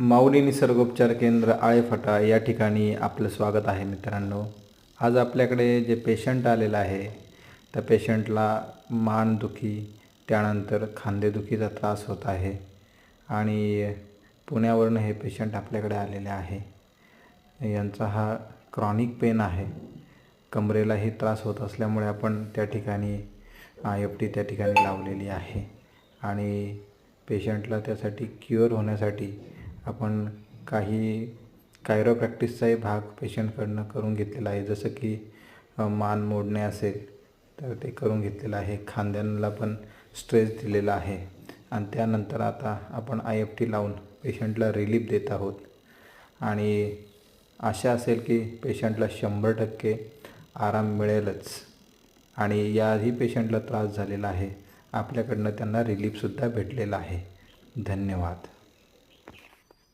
माऊली निसर्गोपचार केंद्र आळेफाटा या ठिकाणी आपलं स्वागत आहे मित्रांनो. आज आपल्याकडे जे पेशंट आलेलं आहे त्या पेशंटला मानदुखी त्यानंतर खांदेदुखीचा त्रास होत आहे आणि पुण्यावरून हे पेशंट आपल्याकडे आलेले आहे. यांचा हा क्रॉनिक पेन आहे. कमरेलाही त्रास होत असल्यामुळे आपण त्या ठिकाणी आय एफ टी त्या ठिकाणी लावलेली आहे आणि पेशंटला त्यासाठी क्युअर होण्यासाठी आपण काही कायरो प्रॅक्टिसचाही भाग पेशंटकडनं करून घेतलेला आहे. जसं की मान मोडणे असेल तर ते करून घेतलेलं आहे. खांद्यांना पण स्ट्रेस दिलेला आहे. आणि त्यानंतर आता आपण आय एफ टी लावून पेशंटला रिलीफ देत आहोत. आणि आशा असेल की पेशंटला शंभर टक्के आराम मिळेलच. आणि याही पेशंटला त्रास झालेला आहे. आपल्याकडनं त्यांना रिलीफसुद्धा भेटलेला आहे. धन्यवाद.